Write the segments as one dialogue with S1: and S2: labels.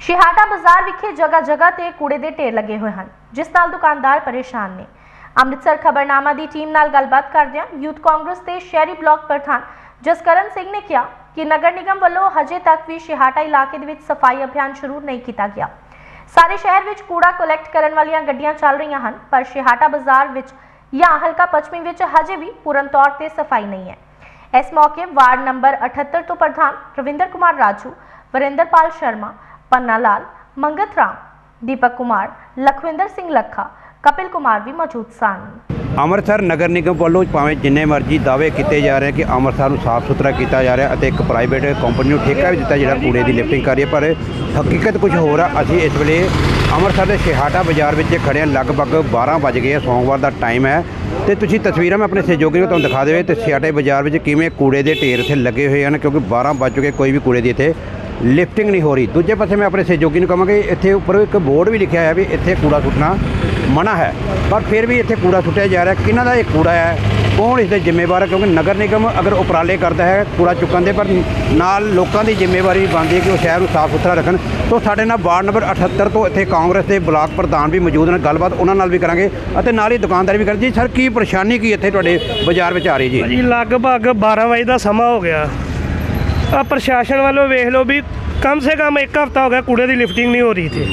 S1: ਸ਼ਿਹਾਟਾ ਬਾਜ਼ਾਰ ਵਿਖੇ ਜਗ੍ਹਾ ਜਗ੍ਹਾ ਤੇ ਕੂੜੇ ਦੇ ਢੇਰ ਲੱਗੇ ਹੋਏ ਹਨ, ਜਿਸ ਨਾਲ ਦੁਕਾਨਦਾਰ ਪਰੇਸ਼ਾਨ ਨੇ। ਅੰਮ੍ਰਿਤਸਰ ਖਬਰਨਾਮਾ ਦੀ ਟੀਮ ਨਾਲ ਗੱਲਬਾਤ ਕਰਦਿਆਂ ਯੂਥ ਕਾਂਗਰਸ ਦੇ ਸ਼ਹਿਰੀ ਬਲਾਕ ਪ੍ਰਧਾਨ ਜਸਕਰਨ ਸਿੰਘ ਨੇ ਕਿਹਾ ਕਿ ਨਗਰ ਨਿਗਮ ਵੱਲੋਂ ਹਜੇ ਤੱਕ ਵੀ ਸ਼ਿਹਾਟਾ ਇਲਾਕੇ ਦੇ ਵਿੱਚ ਸਫ਼ਾਈ ਅਭਿਆਨ ਸ਼ੁਰੂ ਨਹੀਂ ਕੀਤਾ ਗਿਆ। ਸਾਰੇ ਸ਼ਹਿਰ ਵਿੱਚ ਕੂੜਾ ਕਲੈਕਟ ਕਰਨ ਵਾਲੀਆਂ ਗੱਡੀਆਂ ਚੱਲ ਰਹੀਆਂ ਹਨ, ਪਰ ਸ਼ਿਹਾਟਾ ਬਾਜ਼ਾਰ ਵਿੱਚ ਜਾਂ ਹਲਕਾ ਪੱਛਮੀ ਵਿੱਚ ਹਜੇ ਵੀ ਪੂਰਨ ਤੌਰ ਤੇ ਸਫ਼ਾਈ ਨਹੀਂ ਹੈ। ਇਸ ਮੌਕੇ ਵਾਰਡ ਨੰਬਰ 78 ਤੋਂ ਪ੍ਰਧਾਨ ਰਵਿੰਦਰ ਕੁਮਾਰ ਰਾਜੂ, ਵਰਿੰਦਰਪਾਲ ਸ਼ਰਮਾ ਪੰਨਾ ਲਾਲ, ਮੰਗਤ ਰਾਮ, ਦੀਪਕ ਕੁਮਾਰ, ਲਖਵਿੰਦਰ ਸਿੰਘ ਲੱਖਾ, ਕਪਿਲ ਕੁਮਾਰ ਵੀ ਮੌਜੂਦ ਸਨ।
S2: ਅੰਮ੍ਰਿਤਸਰ ਨਗਰ ਨਿਗਮ ਵੱਲੋਂ ਭਾਵੇਂ ਜਿੰਨੇ ਮਰਜ਼ੀ ਦਾਅਵੇ ਕੀਤੇ ਜਾ ਰਹੇ ਕਿ ਅੰਮ੍ਰਿਤਸਰ ਨੂੰ ਸਾਫ਼ ਸੁਥਰਾ ਕੀਤਾ ਜਾ ਰਿਹਾ ਅਤੇ ਇੱਕ ਪ੍ਰਾਈਵੇਟ ਕੰਪਨੀ ਨੂੰ ਠੇਕਾ ਵੀ ਦਿੱਤਾ ਜਿਹੜਾ ਕੂੜੇ ਦੀ ਲਿਫਟਿੰਗ ਕਰ ਰਹੀ ਹੈ, ਪਰ ਹਕੀਕਤ ਕੁਝ ਹੋਰ ਆ। ਅਸੀਂ ਇਸ ਵੇਲੇ ਅੰਮ੍ਰਿਤਸਰ ਦੇ ਸ਼ਿਹਾਟਾ ਬਾਜ਼ਾਰ ਵਿੱਚ ਖੜੇ ਹਾਂ, ਲਗਭਗ 12 ਵਜ ਗਏ ਸੋਮਵਾਰ ਦਾ ਟਾਈਮ ਹੈ। ਤੇ ਤੁਸੀਂ ਤਸਵੀਰਾਂ ਮੈਂ ਆਪਣੇ ਸਹਿਯੋਗੀ ਨੂੰ ਤੁਹਾਨੂੰ ਦਿਖਾ ਦੇਵੇ ਤੇ ਸ਼ਿਹਾਟੇ ਬਾਜ਼ਾਰ ਵਿੱਚ ਕਿਵੇਂ ਕੂੜੇ ਦੇ ਢੇਰ ਇੱਥੇ ਲੱਗੇ ਹੋਏ ਹਨ, ਕਿਉਂਕਿ 12 ਵੱਜ ਚੁੱਕੇ, ਕੋਈ ਵੀ ਕੂੜੇ ਦੀ ਇੱਥੇ ਲਿਫਟਿੰਗ ਨਹੀਂ ਹੋ ਰਹੀ। ਦੂਜੇ ਪਾਸੇ ਮੈਂ ਆਪਣੇ ਸਹਿਯੋਗੀ ਨੂੰ ਕਹਾਂਗਾ ਇੱਥੇ ਉੱਪਰ ਇੱਕ ਬੋਰਡ ਵੀ ਲਿਖਿਆ ਹੈ ਵੀ ਇੱਥੇ ਕੂੜਾ ਸੁੱਟਣਾ ਮਨਾ ਹੈ। ਪਰ ਫਿਰ ਵੀ ਇੱਥੇ ਕੂੜਾ ਸੁੱਟਿਆ ਜਾ ਰਿਹਾ। ਕਿਹਨਾਂ ਦਾ ਇਹ ਕੂੜਾ ਹੈ? ਕੌਣ ਇਸ ਦੇ ਜ਼ਿੰਮੇਵਾਰ ਹੈ? ਕਿਉਂਕਿ ਨਗਰ ਨਿਗਮ ਅਗਰ ਉਪਰਾਲੇ ਕਰਦਾ ਹੈ ਕੂੜਾ ਚੁੱਕਣ ਦੇ, ਪਰ ਨਾਲ ਲੋਕਾਂ ਦੀ ਜ਼ਿੰਮੇਵਾਰੀ ਵੀ ਬਣਦੀ ਹੈ ਕਿ ਉਹ ਸ਼ਹਿਰ ਨੂੰ ਸਾਫ਼ ਸੁਥਰਾ ਰੱਖਣ। ਤੋਂ ਸਾਡੇ ਨਾਲ ਵਾਰਡ ਨੰਬਰ 78 ਤੋਂ ਇੱਥੇ ਕਾਂਗਰਸ ਦੇ ਬਲਾਕ ਪ੍ਰਧਾਨ ਵੀ ਮੌਜੂਦ ਨੇ। ਗੱਲਬਾਤ ਉਹਨਾਂ ਨਾਲ ਵੀ ਕਰਾਂਗੇ ਅਤੇ ਨਾਲ ਹੀ ਦੁਕਾਨਦਾਰ ਵੀ ਕਰਾਂਗੇ ਜੀ, ਸਰ, ਕੀ ਪਰੇਸ਼ਾਨੀ ਕੀ ਇੱਥੇ ਤੁਹਾਡੇ ਬਾਜ਼ਾਰ ਵਿੱਚ ਆ ਰਹੀ ਜੀ?
S3: ਜੀ, ਲਗਭਗ 12 ਵਜੇ ਦਾ ਸਮਾਂ ਹੋ ਗਿਆ। ਆ ਪ੍ਰਸ਼ਾਸਨ ਵੱਲੋਂ ਵੇਖ ਲਓ ਵੀ ਕਮ ਸੇ ਕਮ ਇੱਕ ਹਫ਼ਤਾ ਹੋ ਗਿਆ ਕੂੜੇ ਦੀ ਲਿਫਟਿੰਗ ਨਹੀਂ ਹੋ ਰਹੀ ਤੇ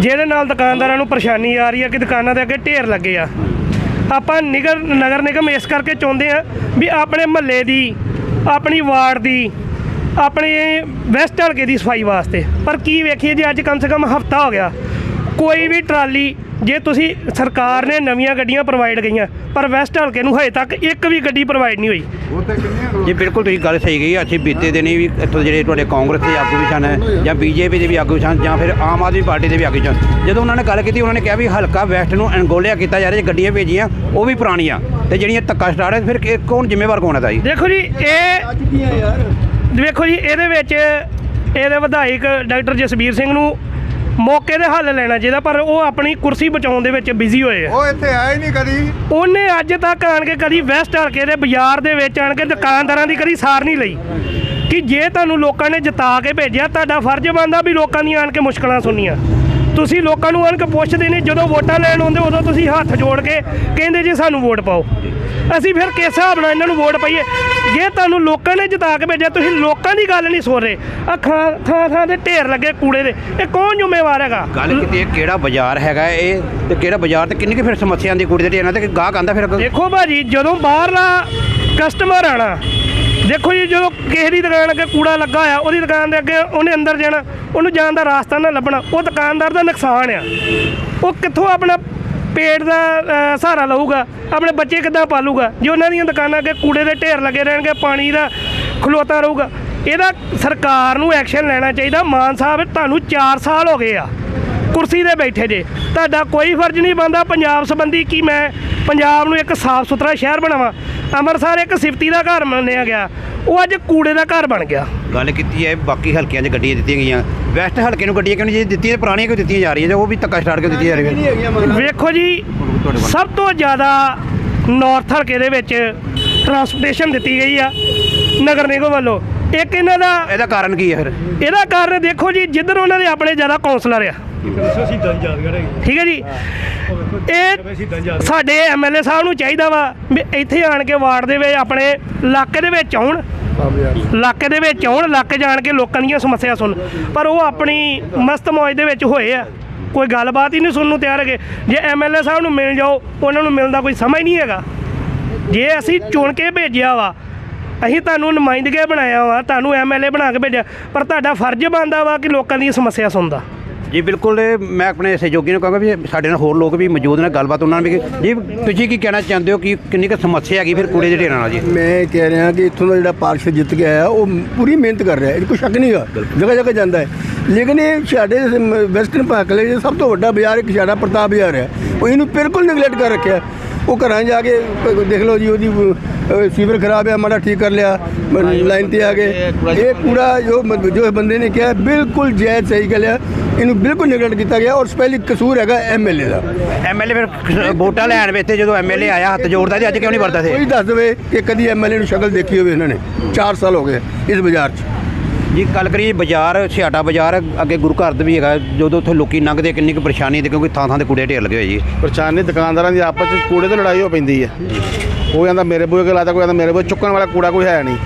S3: ਜਿਹਦੇ ਨਾਲ ਦੁਕਾਨਦਾਰਾਂ ਨੂੰ ਪਰੇਸ਼ਾਨੀ ਆ ਰਹੀ ਹੈ ਕਿ ਦੁਕਾਨਾਂ ਦੇ ਅੱਗੇ ਢੇਰ ਲੱਗੇ ਆ। ਆਪਾਂ ਨਿਗਰ ਨਗਰ ਨਿਗਮ ਇਸ ਕਰਕੇ ਚਾਹੁੰਦੇ ਆ ਵੀ ਆਪਣੇ ਮਹੱਲੇ ਦੀ, ਆਪਣੀ ਵਾਰਡ ਦੀ, ਆਪਣੇ ਵੈਸਟ ਹਲਕੇ ਦੀ ਸਫ਼ਾਈ ਵਾਸਤੇ। ਪਰ ਕੀ ਵੇਖੀਏ ਜੀ, ਅੱਜ ਕਮ ਸੇ ਕਮ ਹਫ਼ਤਾ ਹੋ ਗਿਆ। ਕੋਈ ਵੀ ਟਰਾਲੀ ਜੇ ਤੁਸੀਂ ਸਰਕਾਰ ਨੇ ਨਵੀਆਂ ਗੱਡੀਆਂ ਪ੍ਰੋਵਾਈਡ ਗਈਆਂ ਪਰ ਵੈਸਟ ਹਲਕੇ ਨੂੰ ਹਜੇ ਤੱਕ ਇੱਕ ਵੀ ਗੱਡੀ ਪ੍ਰੋਵਾਈਡ ਨਹੀਂ ਹੋਈ।
S2: ਜੀ ਬਿਲਕੁਲ ਤੁਸੀਂ ਗੱਲ ਸਹੀ ਗਈ ਅਸੀਂ ਬੀਤੇ ਦਿਨੀ ਵੀ ਇੱਥੋਂ ਜਿਹੜੇ ਤੁਹਾਡੇ ਕਾਂਗਰਸ ਦੇ ਆਗੂ ਵੀ ਸਨ ਜਾਂ ਬੀਜੇਪੀ ਦੇ ਵੀ ਆਗੂ ਸਨ ਜਾਂ ਫਿਰ ਆਮ ਆਦਮੀ ਪਾਰਟੀ ਦੇ ਵੀ ਆਗੂ ਸਨ ਜਦੋਂ ਉਹਨਾਂ ਨੇ ਗੱਲ ਕੀਤੀ ਉਹਨਾਂ ਨੇ ਕਿਹਾ ਵੀ ਹਲਕਾ ਵੈਸਟ ਨੂੰ ਅਣਗੋਲਿਆ ਕੀਤਾ ਜਾ ਰਿਹਾ ਗੱਡੀਆਂ ਭੇਜੀਆਂ ਉਹ ਵੀ ਪੁਰਾਣੀਆਂ ਤੇ ਜਿਹੜੀਆਂ ਧੱਕਾ ਸਟਾਰਟ ਹੈ ਫਿਰ ਕੌਣ ਜ਼ਿੰਮੇਵਾਰ ਕੌਣ ਹੈ ਦਾ ਜੀ
S3: ਦੇਖੋ ਜੀ ਇਹ ਦੇਖੋ ਜੀ ਇਹਦੇ ਵਿੱਚ ਇਹਦੇ ਵਿਧਾਇਕ ਡਾਕਟਰ ਜਸਬੀਰ ਸਿੰਘ ਨੂੰ ਮੌਕੇ ਦੇ ਹੱਲ ਲੈਣਾ ਚਾਹੀਦਾ ਪਰ ਉਹ ਆਪਣੀ ਕੁਰਸੀ ਬਚਾਉਣ ਦੇ ਵਿੱਚ ਬਿਜ਼ੀ ਹੋਏ ਆ।
S4: ਉਹ ਇੱਥੇ ਆਇਆ ਹੀ ਨਹੀਂ ਕਦੀ।
S3: ਉਹਨੇ ਅੱਜ ਤੱਕ ਆਣ ਕੇ ਕਦੀ ਵੈਸਟ ਹਲਕੇ ਦੇ ਬਾਜ਼ਾਰ ਦੇ ਵਿੱਚ ਆਣ ਕੇ ਦੁਕਾਨਦਾਰਾਂ ਦੀ ਕਦੀ ਸਾਰ ਨਹੀਂ ਲਈ। ਕਿ ਜੇ ਤੁਹਾਨੂੰ ਲੋਕਾਂ ਨੇ ਜਿਤਾ ਕੇ ਭੇਜਿਆ ਤੁਹਾਡਾ ਫਰਜ਼ ਬਣਦਾ ਵੀ ਲੋਕਾਂ ਦੀਆਂ ਆਣ ਕੇ ਮੁਸ਼ਕਲਾਂ ਸੁਣਨੀਆਂ। ਤੁਸੀਂ ਲੋਕਾਂ ਨੂੰ ਆਣ ਕੇ ਪੁੱਛਦੇ ਨੇ ਜਦੋਂ ਵੋਟਾਂ ਲੈਣ ਆਉਂਦੇ ਉਦੋਂ ਤੁਸੀਂ ਹੱਥ ਜੋੜ ਕੇ ਕਹਿੰਦੇ ਜੀ ਸਾਨੂੰ ਵੋਟ ਪਾਓ। ਅਸੀਂ ਫਿਰ ਕਿਸ ਹਿਸਾਬ ਨਾਲ ਇਹਨਾਂ ਨੂੰ ਵੋਟ ਪਾਈਏ? ਜੇ ਤੁਹਾਨੂੰ ਲੋਕਾਂ ਨੇ ਜਿਤਾ ਕੇ ਭੇਜਿਆ ਤੁਸੀਂ ਲੋਕਾਂ ਦੀ ਗੱਲ ਨਹੀਂ ਸੁਣ ਰਹੇ। ਆ ਥਾਂ ਥਾਂ ਥਾਂ ਦੇ ਢੇਰ ਲੱਗੇ ਕੂੜੇ ਦੇ। ਇਹ ਕੌਣ ਜ਼ਿੰਮੇਵਾਰ ਹੈਗਾ?
S2: ਗੱਲ ਕੀਤੀ ਹੈ ਕਿਹੜਾ ਬਾਜ਼ਾਰ ਹੈਗਾ ਇਹ? ਤੇ ਕਿਹੜਾ ਬਾਜ਼ਾਰ ਤੇ ਕਿੰਨੀ ਕੁ ਫਿਰ ਸਮੱਸਿਆ ਆਉਂਦੀ ਕੁੜੀ ਦੇ ਢੇਰਾਂ ਤੇ? ਗਾਹਕ ਆਂਦਾ ਫਿਰ?
S3: ਦੇਖੋ ਭਾਜੀ ਜਦੋਂ ਬਾਹਰਲਾ ਕਸਟਮਰ ਆਣਾ ਦੇਖੋ ਜੀ ਜਦੋਂ ਕਿਸੇ ਦੀ ਦੁਕਾਨ ਅੱਗੇ ਕੂੜਾ ਲੱਗਾ ਹੋਇਆ ਉਹਦੀ ਦੁਕਾਨ ਦੇ ਅੱਗੇ ਉਹਨੇ ਅੰਦਰ ਜਾਣਾ ਉਹਨੂੰ ਜਾਣ ਦਾ ਰਾਸਤਾ ਨਾ ਲੱਭਣਾ ਉਹ ਦੁਕਾਨਦਾਰ ਦਾ ਨੁਕਸਾਨ ਆ। ਉਹ ਕਿੱਥੋਂ ਆਪਣਾ ਪੇਟ ਦਾ ਅ, ਸਹਾਰਾ ਲਊਗਾ ਆਪਣੇ ਬੱਚੇ ਕਿੱਦਾਂ ਪਾਲੂਗਾ? ਜੇ ਉਹਨਾਂ ਦੀਆਂ ਦੁਕਾਨਾਂ ਅੱਗੇ ਕੂੜੇ ਦੇ ਢੇਰ ਲੱਗੇ ਰਹਿਣਗੇ ਪਾਣੀ ਦਾ ਖਲੋਤਾ ਰਹੂਗਾ। ਇਹਦਾ ਸਰਕਾਰ ਨੂੰ ਐਕਸ਼ਨ ਲੈਣਾ ਚਾਹੀਦਾ। ਮਾਨ ਸਾਹਿਬ ਤੁਹਾਨੂੰ 4 ਸਾਲ ਹੋ ਗਏ ਆ। ਕੁਰਸੀ ਤੇ ਬੈਠੇ ਜੇ। ਤੁਹਾਡਾ ਕੋਈ ਫਰਜ਼ ਨਹੀਂ ਬਣਦਾ ਪੰਜਾਬ ਸੰਬੰਧੀ ਕਿ ਮੈਂ ਪੰਜਾਬ ਨੂੰ ਇੱਕ ਸਾਫ਼ ਸੁਥਰਾ ਸ਼ਹਿਰ ਬਣਾਵਾਂ। ਅੰਮ੍ਰਿਤਸਰ ਇੱਕ ਸਿਫਤੀ ਦਾ ਘਰ ਮੰਨਿਆ ਗਿਆ। ਉਹ ਅੱਜ ਕੂੜੇ ਦਾ ਘਰ ਬਣ ਗਿਆ।
S2: ਗੱਲ ਕੀਤੀ ਹੈ ਬਾਕੀ ਹਲਕਿਆਂ 'ਚ ਗੱਡੀਆਂ ਦਿੱਤੀਆਂ ਗਈਆਂ। ਵੈਸਟ ਹਲਕੇ ਨੂੰ ਗੱਡੀਆਂ ਕਿਉਂ ਨਹੀਂ ਦਿੱਤੀਆਂ? ਪੁਰਾਣੀਆਂ ਕਿਉਂ ਦਿੱਤੀਆਂ ਜਾ ਰਹੀਆਂ ਜਾਂ ਉਹ ਵੀ ਧੱਕਾ ਸਟਾਰਟ ਕਿਉਂ ਦਿੱਤੀਆਂ ਜਾ ਰਹੀਆਂ?
S3: ਵੇਖੋ ਜੀ। ਸਭ ਤੋਂ ਜ਼ਿਆਦਾ ਨਾਰਥ ਹਲਕੇ ਦੇ ਵਿੱਚ ਟਰਾਂਸਪੋਰਟੇਸ਼ਨ ਦਿੱਤੀ ਗਈ ਆ ਨਗਰ ਨਿਗਮ ਵੱਲੋਂ। ਇੱਕ ਇਹਨਾਂ ਦਾ
S2: ਇਹਦਾ ਕਾਰਨ ਕੀ ਹੈ ਫਿਰ?
S3: ਇਹਦਾ ਕਾਰਨ ਦੇਖੋ ਜੀ ਜਿੱਧਰ ਉਹਨਾਂ ਦੇ ਆਪਣੇ ਜ਼ਿਆਦਾ ਕਾਉਂਸਲਰ ਆ। ਠੀਕ ਹੈ ਜੀ? ਇਹ ਸਾਡੇ ਐਮਐਲਏ ਸਾਹਿਬ ਨੂੰ ਚਾਹੀਦਾ ਵਾ ਵੀ ਇੱਥੇ ਆਣ ਕੇ ਵਾਰਡ ਦੇ ਵਿੱਚ ਆਪਣੇ ਇਲਾਕੇ ਦੇ ਵਿੱਚ ਆਉਣ। ਇਲਾਕੇ ਦੇ ਵਿੱਚ ਆਉਣ, ਇਲਾਕੇ ਜਾਣ ਕੇ ਲੋਕਾਂ ਦੀਆਂ ਸਮੱਸਿਆ ਸੁਣ। ਪਰ ਉਹ ਆਪਣੀ ਮਸਤ ਮੌਜ ਦੇ ਵਿੱਚ ਹੋਏ ਆ। ਕੋਈ ਗੱਲਬਾਤ ਹੀ ਨਹੀਂ ਸੁਣਨ ਨੂੰ ਤਿਆਰ ਹੈਗੇ। ਜੇ ਐਮਐਲਏ ਸਾਹਿਬ ਨੂੰ ਮਿਲ ਜਾਓ, ਉਹਨਾਂ ਨੂੰ ਮਿਲਣ ਦਾ ਕੋਈ ਸਮਝ ਨਹੀਂ ਹੈਗਾ। ਜੇ ਅਸੀਂ ਚੁਣ ਕੇ ਭੇਜਿਆ ਵਾ, ਅਸੀਂ ਤੁਹਾਨੂੰ ਨੁਮਾਇੰਦਗੇ ਬਣਾਇਆ ਵਾ, ਤੁਹਾਨੂੰ ਐਮਐਲਏ ਬਣਾ ਕੇ ਭੇਜਿਆ, ਪਰ ਤੁਹਾਡਾ ਫਰਜ਼ ਬਣਦਾ ਵਾ ਕਿ ਲੋਕਾਂ ਦੀ ਸਮੱਸਿਆ ਸੁਣਦਾ।
S2: ਜੀ ਬਿਲਕੁਲ ਇਹ ਮੈਂ ਆਪਣੇ ਸਹਿਯੋਗੀ ਨੂੰ ਕਹਾਂਗਾ ਵੀ ਸਾਡੇ ਨਾਲ ਹੋਰ ਲੋਕ ਵੀ ਮੌਜੂਦ ਨੇ ਗੱਲਬਾਤ ਉਹਨਾਂ ਨਾਲ ਵੀ ਜੀ ਤੁਸੀਂ ਕੀ ਕਹਿਣਾ ਚਾਹੁੰਦੇ ਹੋ ਕਿ ਕਿੰਨੀ ਕੁ ਸਮੱਸਿਆ ਹੈਗੀ ਫਿਰ ਕੂੜੇ ਦੇ ਢੇਰਾਂ ਨਾਲ ਜੀ?
S4: ਮੈਂ ਕਹਿ ਰਿਹਾ ਕਿ ਇੱਥੋਂ ਦਾ ਜਿਹੜਾ ਪਾਰਸ਼ਦ ਜਿੱਤ ਕੇ ਆਇਆ ਉਹ ਪੂਰੀ ਮਿਹਨਤ ਕਰ ਰਿਹਾ ਇਹ ਕੋਈ ਸ਼ੱਕ ਨਹੀਂਗਾ ਜਗ੍ਹਾ ਜਗ੍ਹਾ ਜਾਂਦਾ ਹੈ। ਲੇਕਿਨ ਇਹ ਸਾਡੇ ਵੈਸਟਰਨ ਭਾਕਲੇ ਦੇ ਸਭ ਤੋਂ ਵੱਡਾ ਬਾਜ਼ਾਰ ਇੱਕ ਸਾਡਾ ਪ੍ਰਤਾਪ ਬਾਜ਼ਾਰ ਹੈ। ਉਹ ਇਹਨੂੰ ਬਿਲਕੁਲ ਨਿਗਲੈਕਟ ਕਰ ਰੱਖਿਆ। ਉਹ ਘਰਾਂ ਜਾ ਕੇ ਦੇਖ ਲਓ ਜੀ ਉਹਦੀ ਸੀਵਰ ਖਰਾਬ ਹੈ ਮਾੜਾ ਠੀਕ ਕਰ ਲਿਆ ਲਾਈਨ ਤੇ ਆ ਗਏ ਇਹ ਕੂੜਾ ਜੋ ਮ- ਜੋ ਬੰਦੇ ਨੇ ਕਿਹਾ ਬਿਲਕੁਲ ਜਾਇਜ਼ ਸਹੀ ਗੱਲ ਹੈ ਇਹਨੂੰ ਬਿਲਕੁਲ ਨਿਗਲੈਕਟ ਕੀਤਾ ਗਿਆ ਔਰ ਸਪੈਸ਼ਲੀ ਕਸੂਰ ਹੈਗਾ ਐਮਐਲਏ ਦਾ।
S2: ਐਮਐਲਏ ਫਿਰ ਵੋਟਾਂ ਲੈਣ ਵੇਤੇ ਜਦੋਂ ਐਮਐਲਏ ਆਇਆ ਹੱਥ ਜੋੜਦਾ ਤੇ ਅੱਜ ਕਿਉਂ ਨਹੀਂ ਵਰਤਾ ਸੀ
S4: ਕੋਈ ਦੱਸ ਦੇਵੇ ਕਿ ਕਦੀ ਐਮਐਲਏ ਨੂੰ ਸ਼ਕਲ ਦੇਖੀ ਹੋਵੇ ਇਹਨਾਂ ਨੇ। 4 ਸਾਲ ਹੋ ਗਏ ਇਸ ਬਾਜ਼ਾਰ 'ਚ।
S2: ਜੀ ਗੱਲ ਕਰੀਏ ਬਾਜ਼ਾਰ ਛਿਆਟਾ ਬਾਜ਼ਾਰ ਅੱਗੇ ਗੁਰੂ ਘਰ ਦੇ ਵੀ ਹੈਗਾ ਜਦੋਂ ਉੱਥੇ ਲੋਕੀ ਲੰਘਦੇ ਕਿੰਨੀ ਕੁ ਪਰੇਸ਼ਾਨੀ ਤੇ ਕਿਉਂਕਿ ਥਾਂ ਥਾਂ ਤੇ ਕੂੜੇ ਢੇਰ ਲੱਗੇ ਹੋਏ ਜੀ।
S5: ਪਰੇਸ਼ਾਨੀ ਦੁਕਾਨਦਾਰਾਂ ਦੀ ਆਪਸ ਵਿੱਚ ਕੂੜੇ ਤੋਂ ਲੜਾਈ ਹੋ ਪੈਂਦੀ ਹੈ। ਕੋਈ ਕਹਿੰਦਾ ਮੇਰੇ ਬੂਹੇ ਕੇ ਲਾਤਾ ਕੋਈ ਕਹਿੰਦਾ ਮੇਰੇ ਬੂਹੇ ਚੁੱਕਣ ਵਾਲਾ ਕੂੜਾ ਕੋਈ ਹੈ ਨਹੀਂ।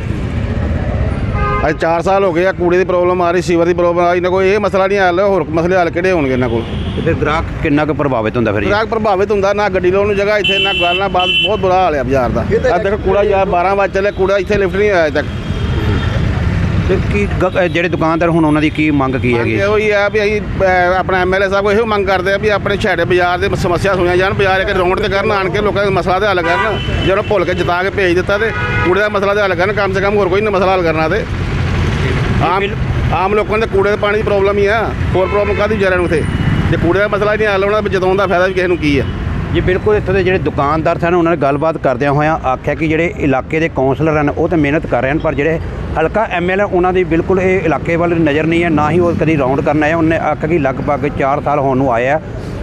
S5: ਅੱਜ 4 ਸਾਲ ਹੋ ਗਏ ਆ ਕੂੜੇ ਦੀ ਪ੍ਰੋਬਲਮ ਆ ਰਹੀ ਸੀਵਰ ਦੀ ਪ੍ਰੋਬਲਮ ਆ ਰਹੀ ਨਾ ਕੋਈ ਇਹ ਮਸਲਾ ਨਹੀਂ ਹੱਲ ਹੋਰ ਮਸਲੇ ਹੱਲ ਕਿਹੜੇ ਹੋਣਗੇ ਇਹਨਾਂ ਕੋਲ?
S2: ਤੇ ਫਿਰ ਗ੍ਰਾਹਕ ਕਿੰਨਾ ਕੁ ਪ੍ਰਭਾਵਿਤ ਹੁੰਦਾ ਫਿਰ
S5: ਗ੍ਰਾਹਕ ਪ੍ਰਭਾਵਿਤ ਹੁੰਦਾ ਨਾ ਗੱਡੀ ਲਾਉਣ ਨੂੰ ਜਗ੍ਹਾ ਇੱਥੇ ਨਾ ਗੱਲ ਨਾ ਬਾਤ ਬਹੁਤ ਬੁਰਾ ਹਾਲ ਹੈ ਬਾਜ਼ਾਰ ਦਾ। ਆ ਦੇਖੋ ਕੂੜਾ ਯਾਰ 12 ਵਜੇ ਚੱਲੇ ਕੂੜਾ ਇੱਥੇ ਲਿਫਟ ਨਹੀਂ ਆਇਆ ਤੱਕ।
S2: ਤੇ ਕੀ ਗ- ਜਿਹੜੇ ਦੁਕਾਨਦਾਰ ਹੁਣ ਉਹਨਾਂ ਦੀ ਕੀ ਮੰਗ ਕੀ ਹੈਗੀ?
S5: ਇਹੋ ਹੀ ਆ ਵੀ ਅਸੀਂ ਅਹ, ਆਪਣਾ ਐਮਐਲਏ ਸਾਹਿਬ ਕੋਲ ਇਹੋ ਮੰਗ ਕਰਦੇ ਆ ਵੀ ਆਪਣੇ ਛੇੜੇ ਬਾਜ਼ਾਰ ਦੇ ਸਮੱਸਿਆ ਸੁਣੀਆਂ ਜਾਣ ਬਾਜ਼ਾਰ ਇੱਕ ਰੌਂਡ ਤੇ ਕਰਨ ਆਣ ਕੇ ਲੋਕਾਂ ਦਾ ਮਸਲਾ ਤੇ ਹੱਲ ਕਰਨ ਜਦੋਂ ਭੁੱਲ ਕੇ ਜਿਤਾ ਕੇ ਭੇਜ ਦਿੱਤਾ ਤੇ ਕੂੜੇ ਦਾ ਮਸਲਾ ਤੇ ਹੱਲ ਕਰਨ ਕਮ ਸੇ ਕਮ ਹੋਰ ਕੋਈ ਨਾ ਮਸਲਾ ਹੱਲ ਕਰਨਾ ਤੇ। ਆਮ ਆਮ ਲੋਕਾਂ ਦੇ ਕੂੜੇ ਦੇ ਪਾਣੀ ਦੀ ਪ੍ਰੋਬਲਮ ਹੀ ਆ। ਹੋਰ ਪ੍ਰੋਬਲਮ ਕਾਹਦੀ ਵਿਚਾਰਿਆਂ ਨੂੰ ਉਥੇ? ਜੇ ਕੂੜੇ ਦਾ ਮਸਲਾ ਹੀ ਨਹੀਂ ਹੱਲ ਹੋਣਾ ਜਤਾਉਣ ਦਾ ਫਾਇਦਾ ਵੀ ਕਿਸੇ ਨੂੰ ਕੀ ਆ?
S2: ਜੀ ਬਿਲਕੁਲ ਇੱਥੋਂ ਦੇ ਜਿਹੜੇ ਦੁਕਾਨਦਾਰ ਸਨ ਉਹਨਾਂ ਨੇ ਗੱਲਬਾਤ ਕਰਦਿਆਂ ਹੋਇਆਂ ਆਖਿਆ ਕਿ ਜਿਹੜੇ ਇਲਾਕੇ ਦੇ ਕੌਂਸਲਰ ਹਨ ਉਹ ਤਾਂ ਮਿਹਨਤ ਕਰ ਰਹੇ ਹਨ ਪਰ ਜਿਹੜੇ ਹਲਕਾ ਐਮਐਲਏ ਉਹਨਾਂ ਦੀ ਬਿਲਕੁਲ ਇਹ ਇਲਾਕੇ ਵੱਲ ਨਜ਼ਰ ਨਹੀਂ ਹੈ ਨਾ ਹੀ ਉਹ ਕਦੀ ਰਾਉਂਡ ਕਰਨ ਆਏ ਉਹਨੇ ਆਖਿਆ ਕਿ ਲਗਭਗ 4 ਸਾਲ ਹੋਣ ਨੂੰ ਆਇਆ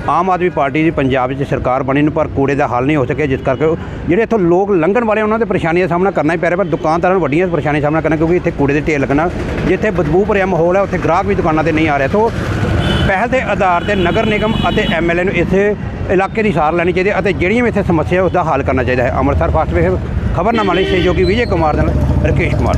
S2: ਆਮ ਆਦਮੀ ਪਾਰਟੀ ਦੀ ਪੰਜਾਬ ਵਿੱਚ ਸਰਕਾਰ ਬਣੀ ਨੂੰ ਪਰ ਕੂੜੇ ਦਾ ਹੱਲ ਨਹੀਂ ਹੋ ਸਕਿਆ, ਜਿਸ ਕਰਕੇ ਉਹ- ਜਿਹੜੇ ਇੱਥੋਂ ਲੋਕ ਲੰਘਣ ਵਾਲੇ ਉਹਨਾਂ ਦੇ ਪਰੇਸ਼ਾਨੀਆਂ ਦਾ ਸਾਹਮਣਾ ਕਰਨਾ ਹੀ ਪੈ ਰਿਹਾ, ਪਰ ਦੁਕਾਨਦਾਰਾਂ ਨੂੰ ਵੱਡੀਆਂ ਪਰੇਸ਼ਾਨੀਆਂ ਸਾਹਮਣਾ ਕਰਨਾ, ਕਿਉਂਕਿ ਇੱਥੇ ਕੂੜੇ ਦੇ ਢੇਰ ਲੱਗਣਾ, ਜਿੱਥੇ ਬਦਬੂ ਭਰਿਆ ਮਾਹੌਲ ਹੈ, ਉੱਥੇ ਗ੍ਰਾਹਕ ਵੀ ਦੁਕਾਨਾਂ ਤੇ ਨਹੀਂ ਆ ਰਿਹਾ। ਤੋਂ ਪਹਿਲ ਦੇ ਆਧਾਰ ਤੇ ਨਗਰ ਨਿਗਮ ਅਤੇ ਐਮਐਲਏ ਨੂੰ ਇੱਥੇ ਇਲਾਕੇ ਦੀ ਸਾਰ ਲੈਣੀ ਚਾਹੀਦੀ ਹੈ ਅਤੇ ਜਿਹੜੀਆਂ ਵੀ ਇੱਥੇ ਸਮੱਸਿਆ ਉਸ ਦਾ ਹੱਲ ਕਰਨਾ ਚਾਹੀਦਾ ਹੈ। ਅੰਮ੍ਰਿਤਸਰ ਫਾਸਟ ਵੇ ਖਬਰਨਾਮਾ ਲਈ ਸਹਿਯੋਗੀ ਵਿਜੇ ਕੁਮਾਰ ਨਾਲ ਰਕੇਸ਼ ਕੁਮਾਰ।